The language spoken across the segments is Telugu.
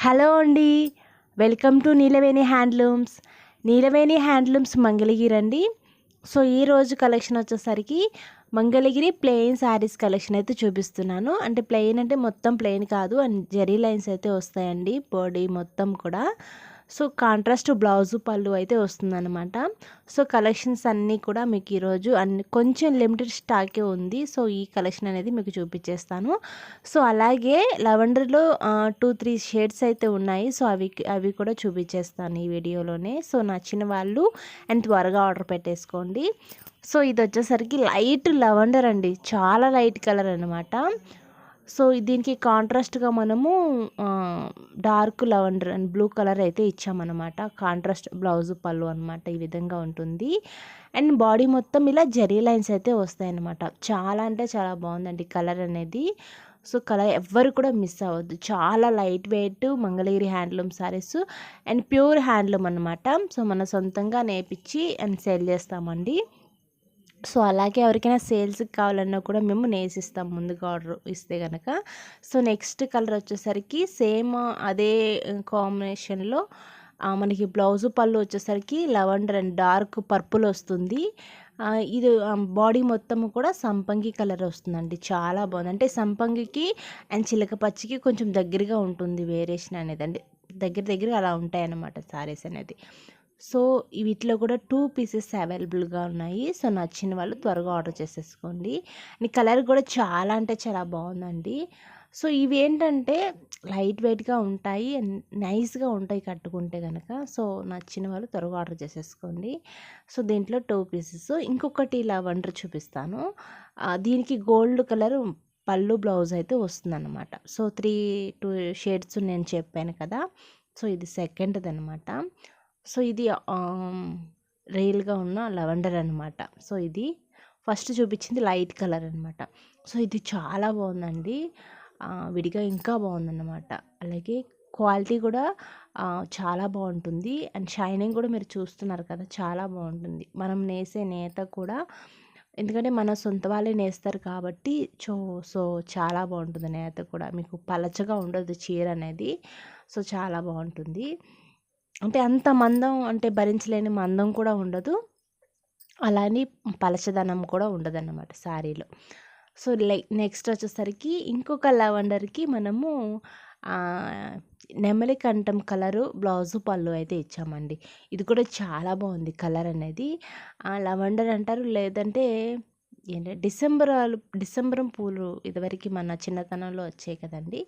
హలో అండి. Welcome to Neelaveni handlooms. Neelaveni handlooms Mangalagiri అండి సో ఈరోజు కలెక్షన్ వచ్చేసరికి మంగళగిరి ప్లెయిన్ శారీస్ కలెక్షన్ అయితే చూపిస్తున్నాను. అంటే ప్లెయిన్ అంటే మొత్తం ప్లెయిన్ కాదు. అండ్ జరీ లైన్స్ అయితే వస్తాయండి. బాడీ మొత్తం కూడా. సో కాంట్రాస్ట్ బ్లౌజ్ పళ్ళు అయితే వస్తుందన్నమాట. సో కలెక్షన్స్ అన్నీ కూడా మీకు ఈరోజు అన్ని కొంచెం లిమిటెడ్ స్టాకే ఉంది. సో ఈ కలెక్షన్ అనేది మీకు చూపించేస్తాను. సో అలాగే లెవెండర్లో టూ త్రీ షేడ్స్ అయితే ఉన్నాయి. సో అవి అవి కూడా చూపించేస్తాను ఈ వీడియోలోనే. సో నచ్చిన వాళ్ళు అండ్ త్వరగా ఆర్డర్ పెట్టేసుకోండి. సో ఇది వచ్చేసరికి లైట్ లెవెండర్ అండి. చాలా లైట్ కలర్ అనమాట సో దీనికి కాంట్రాస్ట్గా మనము dark lavender and blue colour అయితే ఇచ్చామన్నమాట. కాంట్రాస్ట్ బ్లౌజ్ పళ్ళు అనమాట ఈ విధంగా ఉంటుంది. అండ్ బాడీ మొత్తం ఇలా జెరీ లైన్స్ అయితే వస్తాయి అన్నమాట చాలా అంటే చాలా బాగుందండి కలర్ అనేది. సో కలర్ ఎవ్వరు కూడా మిస్ అవ్వద్దు. చాలా light weight Mangalagiri handloom saris and pure handloom అనమాట సో మన సొంతంగా నేర్పించి అండ్ సేల్ చేస్తామండి. సో అలాగే ఎవరికైనా సేల్స్కి కావాలన్నా కూడా మేము నేసిస్తాం ముందుగా ఆర్డర్ ఇస్తే కనుక సో నెక్స్ట్ కలర్ వచ్చేసరికి సేమ్ అదే కాంబినేషన్లో మనకి బ్లౌజ్ పళ్ళు వచ్చేసరికి లెవెండర్ అండ్ డార్క్ పర్పుల్ వస్తుంది. ఇది బాడీ మొత్తం కూడా సంపంగి కలర్ వస్తుందండి. చాలా బాగుంది. అంటే సంపంగికి అండ్ చిలక పచ్చికి కొంచెం దగ్గరగా ఉంటుంది వేరియేషన్ అనేది. అంటే దగ్గర దగ్గర అలా ఉంటాయి అన్నమాట సారీస్ అనేది. సో వీటిలో కూడా టూ పీసెస్ అవైలబుల్గా ఉన్నాయి. సో నచ్చిన వాళ్ళు త్వరగా ఆర్డర్ చేసేసుకోండి. నీ కలర్ కూడా చాలా అంటే చాలా బాగుందండి. సో ఇవి ఏంటంటే లైట్ వెయిట్గా ఉంటాయి. నైస్గా ఉంటాయి కట్టుకుంటే కనుక సో నచ్చిన వాళ్ళు త్వరగా ఆర్డర్ చేసేసుకోండి. సో దీంట్లో టూ పీసెస్ ఇంకొకటి ఇలా వండర్ చూపిస్తాను. దీనికి గోల్డ్ కలర్ పళ్ళు బ్లౌజ్ అయితే వస్తుందన్నమాట. సో త్రీ టూ షేడ్స్ నేను చెప్పాను కదా. సో ఇది సెకండ్ది అనమాట సో ఇది రియల్గా ఉన్న లవెండర్ అనమాట సో ఇది ఫస్ట్ చూపించింది లైట్ కలర్ అనమాట సో ఇది చాలా బాగుందండి. విడిగా ఇంకా బాగుందన్నమాట. అలాగే క్వాలిటీ కూడా చాలా బాగుంటుంది. అండ్ షైనింగ్ కూడా మీరు చూస్తున్నారు కదా చాలా బాగుంటుంది. మనం నేసే నేత కూడా ఎందుకంటే మన సొంత వాళ్ళే నేస్తారు కాబట్టి సో సో చాలా బాగుంటుంది నేత కూడా. మీకు పలచగా ఉండదు చీర అనేది. సో చాలా బాగుంటుంది. అంటే అంత మందం అంటే భరించలేని మందం కూడా ఉండదు. అలానే పలచదనం కూడా ఉండదన్నమాట శారీలో. సో లైక్ నెక్స్ట్ వచ్చేసరికి ఇంకొక లెవెండర్కి మనము నెమలి కంఠం కలరు బ్లౌజు పళ్ళు అయితే ఇచ్చామండి. ఇది కూడా చాలా బాగుంది కలర్ అనేది. లవెండర్ అంటారు లేదంటే ఏంటంటే డిసెంబర్ డిసెంబరం పూలు ఇదివరకు మన చిన్నతనంలో వచ్చాయి కదండి.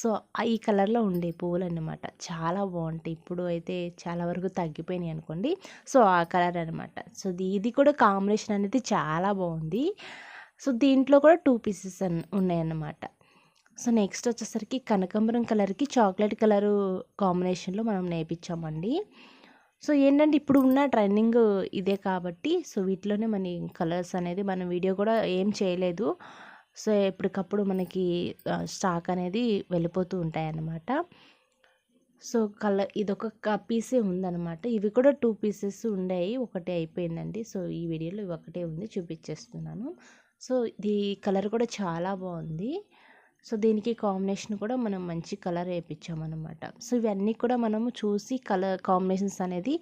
సో ఈ కలర్లో ఉండే పువ్వులు అనమాట చాలా బాగుంటాయి. ఇప్పుడు అయితే చాలా వరకు తగ్గిపోయినాయి అనుకోండి. సో ఆ కలర్ అనమాట సో ఇది కూడా కాంబినేషన్ అనేది చాలా బాగుంది. సో దీంట్లో కూడా టూ పీసెస్ ఉన్నాయన్నమాట. సో నెక్స్ట్ వచ్చేసరికి కనకాంబరం కలర్కి చాక్లెట్ కలరు కాంబినేషన్లో మనం నేర్పించామండి. సో ఏంటంటే ఇప్పుడు ఉన్న ట్రెండింగ్ ఇదే కాబట్టి సో వీటిలోనే మన కలర్స్ అనేది మనం వీడియో కూడా ఏం చేయలేదు. సో ఎప్పటికప్పుడు మనకి స్టాక్ అనేది వెళ్ళిపోతూ ఉంటాయి అన్నమాట సో కలర్ ఇదొక పీసే ఉందన్నమాట. ఇవి కూడా టూ పీసెస్ ఉండేవి ఒకటే అయిపోయిందండి. సో ఈ వీడియోలో ఇవి ఒకటే ఉంది. చూపించేస్తున్నాను సో ఇది కలర్ కూడా చాలా బాగుంది. సో దీనికి కాంబినేషన్ కూడా మనం మంచి కలర్ వేయించామన్నమాట సో ఇవన్నీ కూడా మనము చూసి కలర్ కాంబినేషన్స్ అనేది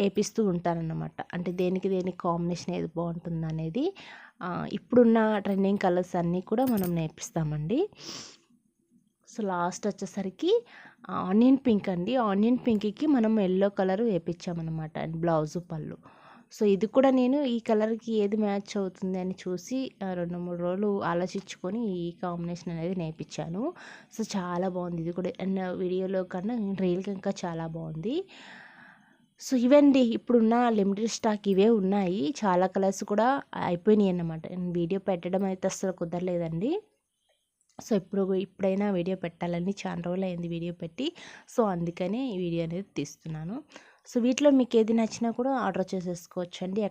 వేపిస్తూ ఉంటారనమాట అంటే దేనికి దేనికి కాంబినేషన్ ఏది బాగుంటుంది అనేది ఇప్పుడున్న ట్రెండింగ్ కలర్స్ అన్నీ కూడా మనం నేర్పిస్తామండి. సో లాస్ట్ వచ్చేసరికి ఆనియన్ పింక్ అండి. ఆనియన్ పింక్కి మనం ఎల్లో కలర్ వేపించామన్నమాట అండ్ బ్లౌజు పళ్ళు. సో ఇది కూడా నేను ఈ కలర్కి ఏది మ్యాచ్ అవుతుంది అని చూసి రెండు మూడు రోజులు ఆలోచించుకొని ఈ కాంబినేషన్ అనేది నేర్పించాను. సో చాలా బాగుంది ఇది కూడా. అండ్ వీడియోలో కన్నా రీల్గా ఇంకా చాలా బాగుంది. సో ఇవండి. ఇప్పుడున్న లిమిటెడ్ స్టాక్ ఇవే ఉన్నాయి. చాలా కలర్స్ కూడా అయిపోయినాయి అన్నమాట. వీడియో పెట్టడం అయితే అసలు కుదరలేదండి. సో ఇప్పుడు ఇప్పుడైనా వీడియో పెట్టాలని చాలా రోజులు అయింది వీడియో పెట్టి. సో అందుకనే ఈ వీడియో అనేది తీస్తున్నాను. సో వీటిలో మీకు ఏది నచ్చినా కూడా ఆర్డర్ చేసేసుకోవచ్చు అండి